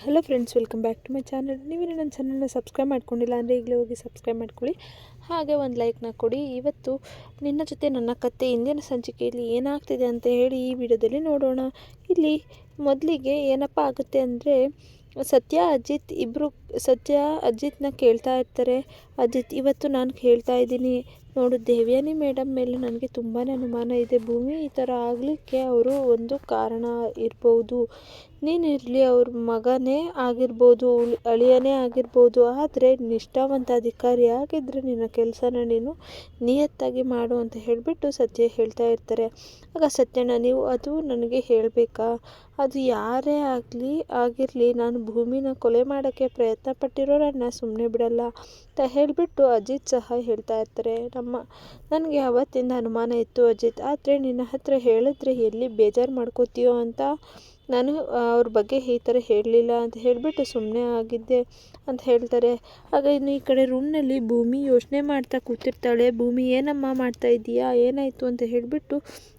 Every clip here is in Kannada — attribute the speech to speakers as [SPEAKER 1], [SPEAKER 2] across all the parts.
[SPEAKER 1] Hello friends welcome back to my channel ನೀವು ನನ್ನ ಚಾನಲ್ನ ಸಬ್ಸ್ಕ್ರೈಬ್ ಮಾಡ್ಕೊಂಡಿಲ್ಲ ಅಂದರೆ ಈಗಲೇ ಹೋಗಿ ಸಬ್ಸ್ಕ್ರೈಬ್ ಮಾಡ್ಕೊಳ್ಳಿ. ಹಾಗೆ ಒಂದು ಲೈಕ್ನ ಕೊಡಿ. ಇವತ್ತು ನಿನ್ನ ಜೊತೆ ನನ್ನ ಕತೆ ಇಂದಿನ ಸಂಚಿಕೆಯಲ್ಲಿ ಏನಾಗ್ತಿದೆ ಅಂತ ಹೇಳಿ ಈ ವಿಡಿಯೋದಲ್ಲಿ ನೋಡೋಣ. ಇಲ್ಲಿ ಮೊದಲಿಗೆ ಏನಪ್ಪ ಆಗುತ್ತೆ ಅಂದರೆ ಸತ್ಯ, ಅಜಿತ್ ಇಬ್ಬರು ಸತ್ಯ ಅಜಿತ್ನ ಕೇಳ್ತಾ ಇರ್ತಾರೆ. ಅಜಿತ್, ಇವತ್ತು ನಾನು ಕೇಳ್ತಾ ಇದ್ದೀನಿ. ನೋಡು, ದೇವ್ಯಾನಿ ಮೇಡಮ್ ಮೇಲೆ ನನಗೆ ತುಂಬಾ ಅನುಮಾನ ಇದೆ. ಭೂಮಿ ಈ ಥರ ಆಗಲಿಕ್ಕೆ ಅವರು ಒಂದು ಕಾರಣ ಇರ್ಬೋದು. ನೀನಿರಲಿ ಅವ್ರ ಮಗನೇ ಆಗಿರ್ಬೋದು ಅಳಿಯನೇ ಆಗಿರ್ಬೋದು. ಆದರೆ ನಿಷ್ಠಾವಂತ ಅಧಿಕಾರಿ ಆಗಿದ್ದರೆ ನಿನ್ನ ಕೆಲಸನ ನೀನು ನಿಯತ್ತಾಗಿ ಮಾಡು ಅಂತ ಹೇಳಿಬಿಟ್ಟು ಸತ್ಯ ಹೇಳ್ತಾ ಇರ್ತಾರೆ. ಆಗ ಸತ್ಯಣ್ಣ, ನೀವು ಅದು ನನಗೆ ಹೇಳಬೇಕಾ? ಅದು ಯಾರೇ ಆಗಲಿ, ಆಗಿರಲಿ, ನಾನು ಭೂಮಿನ ಕೊಲೆ ಮಾಡೋಕ್ಕೆ ಪ್ರಯತ್ನ ಪಟ್ಟಿರೋರನ್ನ ಸುಮ್ಮನೆ ಬಿಡಲ್ಲ. ಅಂತ ಹೇಳಿಬಿಟ್ಟು ಅಜಿತ್ ಸಹ ಹೇಳ್ತಾ ಇರ್ತಾರೆ, ನಮ್ಮ, ನನಗೆ ಅವತ್ತಿಂದ ಅನುಮಾನ ಇತ್ತು ಅಜಿತ್, ಆದರೆ ನಿನ್ನ ಹತ್ರ ಹೇಳಿದ್ರೆ ಎಲ್ಲಿ ಬೇಜಾರು ಮಾಡ್ಕೋತೀಯೋ ಅಂತ. ನಾನು ಅವ್ರ ಬಗ್ಗೆ ಈ ಥರ ಹೇಳಲಿಲ್ಲ ಅಂತ ಹೇಳಿಬಿಟ್ಟು ಸುಮ್ಮನೆ ಆಗಿದ್ದೆ ಅಂತ ಹೇಳ್ತಾರೆ. ಆಗ ಇನ್ನು ಈ ಕಡೆ ರೂಮ್ನಲ್ಲಿ ಭೂಮಿ ಯೋಚನೆ ಮಾಡ್ತಾ ಕೂತಿರ್ತಾಳೆ. ಭೂಮಿ, ಏನಮ್ಮ ಮಾಡ್ತಾ ಇದ್ದೀಯಾ ಏನಾಯಿತು? ಅಂತ ಹೇಳಿಬಿಟ್ಟು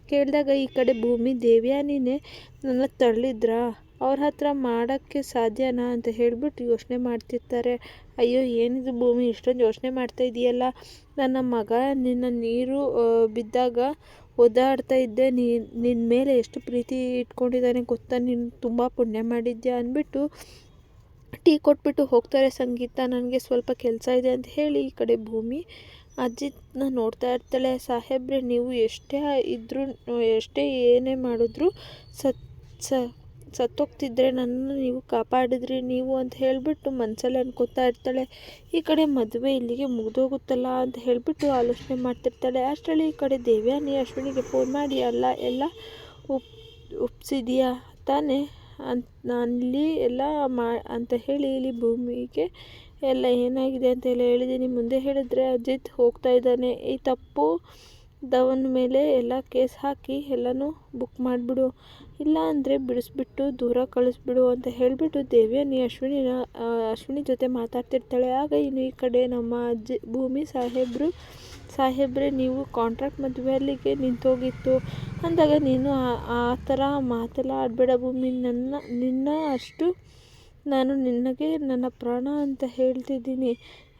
[SPEAKER 1] ಕೇಳಿದಾಗ ಈ ಕಡೆ ಭೂಮಿ, ದೇವ್ಯಾನಿನೇ ನನ್ನ ತಳ್ಳಿದ್ರಾ? ಅವ್ರ ಹತ್ರ ಮಾಡೋಕ್ಕೆ ಸಾಧ್ಯನಾ ಅಂತ ಹೇಳಿಬಿಟ್ಟು ಯೋಚನೆ ಮಾಡ್ತಿರ್ತಾರೆ. ಅಯ್ಯೋ, ಏನಿದು ಭೂಮಿ? ಇಷ್ಟೊಂದು ಯೋಚನೆ ಮಾಡ್ತಾ ಇದೆಯಲ್ಲ. ನನ್ನ ಮಗ ನಿನ್ನ ನೀರು ಬಿದ್ದಾಗ ಒದ್ದಾಡ್ತಾ ಇದ್ದೆ. ನೀ ನಿನ್ನ ಮೇಲೆ ಎಷ್ಟು ಪ್ರೀತಿ ಇಟ್ಕೊಂಡಿದ್ದಾನೆ ಗೊತ್ತಾ? ನೀನು ತುಂಬ ಪುಣ್ಯ ಮಾಡಿದ್ಯಾ ಅಂದ್ಬಿಟ್ಟು ಟೀ ಕೊಟ್ಬಿಟ್ಟು ಹೋಗ್ತಾರೆ ಸಂಗೀತ. ನನಗೆ ಸ್ವಲ್ಪ ಕೆಲಸ ಇದೆ ಅಂತ ಹೇಳಿ ಈ ಕಡೆ ಭೂಮಿ ಅಜ್ಜಿನ ನೋಡ್ತಾ ಇರ್ತಾಳೆ. ಸಾಹೇಬ್ರೆ, ನೀವು ಎಷ್ಟೇ ಇದ್ದರೂ ಎಷ್ಟೇ ಏನೇ ಮಾಡಿದ್ರು ಸತ್, ಸ ಸತ್ತೋಗ್ತಿದ್ರೆ ನನ್ನ ನೀವು ಕಾಪಾಡಿದ್ರಿ, ನೀವು ಅಂತ ಹೇಳಿಬಿಟ್ಟು ಮನಸ್ಸಲ್ಲಿ ಅನ್ಕೋತಾ ಇರ್ತಾಳೆ. ಈ ಕಡೆ ಮದುವೆ ಇಲ್ಲಿಗೆ ಮುಗಿದೋಗುತ್ತಲ್ಲ ಅಂತ ಹೇಳಿಬಿಟ್ಟು ಆಲೋಚನೆ ಮಾಡ್ತಿರ್ತಾಳೆ. ಅಷ್ಟರಲ್ಲಿ ಈ ಕಡೆ ದೇವ್ಯಾನಿ ಅಶ್ವಿನಿಗೆ ಫೋನ್ ಮಾಡಿ, ಅಲ್ಲ, ಎಲ್ಲ ಉಪ್ ಒಪ್ಸಿದೆಯಾ? ತಾನೇ. ಅಂತ ಅಲ್ಲಿ ಎಲ್ಲ ಮಾ, ಅಂತ ಹೇಳಿ ಇಲ್ಲಿ ಭೂಮಿಗೆ ಎಲ್ಲ ಏನಾಗಿದೆ ಅಂತ ಎಲ್ಲ ಹೇಳಿದ್ದೀನಿ. ಮುಂದೆ ಹೇಳಿದ್ರೆ ಅಜಿತ್ ಹೋಗ್ತಾ ಇದ್ದಾನೆ. ಈ ತಪ್ಪು ದವನ ಮೇಲೆ ಎಲ್ಲ ಕೇಸ್ ಹಾಕಿ ಎಲ್ಲನೂ ಬುಕ್ ಮಾಡಿಬಿಡು. ಇಲ್ಲ ಅಂದರೆ ಬಿಡಿಸ್ಬಿಟ್ಟು ದೂರ ಕಳಿಸ್ಬಿಡು ಅಂತ ಹೇಳಿಬಿಟ್ಟು ದೇವ್ಯಾನಿ ಅಶ್ವಿನಿನ ಅಶ್ವಿನಿ ಜೊತೆ ಮಾತಾಡ್ತಿರ್ತಾಳೆ. ಆಗ ಇನ್ನು ಈ ಕಡೆ ನಮ್ಮ ಅಜ್ಜಿ, ಭೂಮಿ ಸಾಹೇಬರು, ಸಾಹೇಬ್ರೆ, ನೀವು ಕಾಂಟ್ರಾಕ್ಟ್ ಮದುವೆ ಅಲ್ಲಿಗೆ ನಿಂತೋಗಿತ್ತು. ಅಂದಾಗ ನೀನು ಆ ಥರ ಮಾತೆಲ್ಲ ಆಡಬೇಡ ಭೂಮಿ. ನನ್ನ, ನಿನ್ನ ಅಷ್ಟು ನಾನು ನಿನಗೆ ನನ್ನ ಪ್ರಾಣ ಅಂತ ಹೇಳ್ತಿದ್ದೀನಿ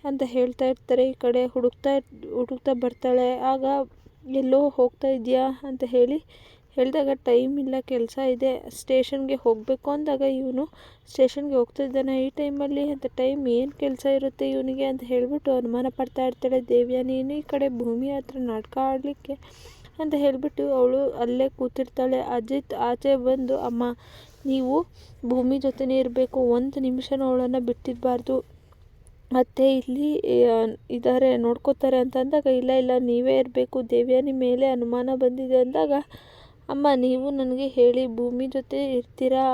[SPEAKER 1] ಅಂತ ಹೇಳ್ತಾ ಇರ್ತಾರೆ. ಈ ಕಡೆ ಹುಡುಕ್ತಾ ಹುಡುಕ್ತಾ ಬರ್ತಾಳೆ. ಆಗ ಎಲ್ಲೋ ಹೋಗ್ತಾ ಇದೆಯಾ ಅಂತ ಹೇಳಿ ಹೇಳಿದಾಗ ಟೈಮ್ ಇಲ್ಲ, ಕೆಲಸ ಇದೆ, ಸ್ಟೇಷನ್ಗೆ ಹೋಗಬೇಕು ಅಂದಾಗ ಇವನು ಸ್ಟೇಷನ್ಗೆ ಹೋಗ್ತಾ ಇದ್ದಾನೆ ಈ ಟೈಮಲ್ಲಿ ಅಂತ ಟೈಮ್ ಏನು ಕೆಲಸ ಇರುತ್ತೆ ಇವನಿಗೆ ಅಂತ ಹೇಳಿಬಿಟ್ಟು ಅನುಮಾನ ಪಡ್ತಾ ಇರ್ತಾಳೆ, ದೇವ್ಯ, ನೀನು ಈ ಕಡೆ ಭೂಮಿ ಹತ್ರ ನಾಟಕ ಆಡಲಿಕ್ಕೆ? ಅಂತ ಹೇಳಿಬಿಟ್ಟು ಅವಳು ಅಲ್ಲೇ ಕೂತಿರ್ತಾಳೆ. ಅಜಿತ್ ಆಚೆ ಬಂದು, ಅಮ್ಮ, ನೀವು ಭೂಮಿ ಜೊತೆನೇ ಇರಬೇಕು, ಒಂದು ನಿಮಿಷನೂ ಅವಳನ್ನು ಬಿಟ್ಟಿರಬಾರ್ದು. ಮತ್ತು ಇಲ್ಲಿ ಇದ್ದಾರೆ ನೋಡ್ಕೋತಾರೆ ಅಂತ ಅಂದಾಗ ಇಲ್ಲ ಇಲ್ಲ, ನೀವೇ ಇರಬೇಕು, ದೇವ್ಯಾನಿ ಮೇಲೆ ಅನುಮಾನ ಬಂದಿದೆ ಅಂದಾಗ, ಅಮ್ಮ, ನೀವು ನನಗೆ ಹೇಳಿ, ಭೂಮಿ ಜೊತೆ ಇರ್ತೀರಾ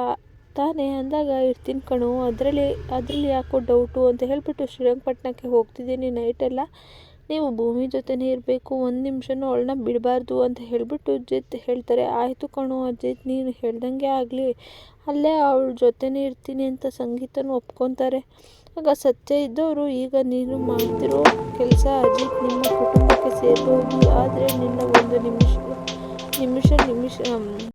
[SPEAKER 1] ತಾನೇ ಅಂದಾಗ, ಇರ್ತೀನಿ ಕಣೋ, ಅದರಲ್ಲಿ ಅದರಲ್ಲಿ ಯಾಕೋ ಡೌಟು ಅಂತ ಹೇಳಿಬಿಟ್ಟು ಶ್ರೀರಂಗಪಟ್ಟಣಕ್ಕೆ ಹೋಗ್ತಿದ್ದೀನಿ ನೈಟೆಲ್ಲ ನೀವು ಭೂಮಿ ಜೊತೆನೇ ಇರಬೇಕು, ಒಂದು ನಿಮಿಷನೂ ಅವಳನ್ನ ಬಿಡಬಾರ್ದು ಅಂತ ಹೇಳಿಬಿಟ್ಟು ಅಜ್ಜಿತ್ ಹೇಳ್ತಾರೆ. ಆಯಿತು ಕಣೋ ಅಜಿತ್ ನೀನು ಹೇಳ್ದಂಗೆ ಆಗಲಿ, ಅಲ್ಲೇ ಅವಳ ಜೊತೆನೇ ಇರ್ತೀನಿ ಅಂತ ಸಂಗೀತನೂ ಒಪ್ಕೊತಾರೆ. ಆಗ ಸತ್ಯ ಇದ್ದವರು ಈಗ ನೀನು ಮಾಡ್ತಿರೋ ಕೆಲಸ ಅಜಿತ್ ನಿಮ್ಮ ಕುಟುಂಬಕ್ಕೆ ಸೇರಿ ಹೋಗಿ ಆದರೆ ನಿನ್ನ ಒಂದು ನಿಮಿಷ ನಿಮಿಷ ನಿಮಿಷ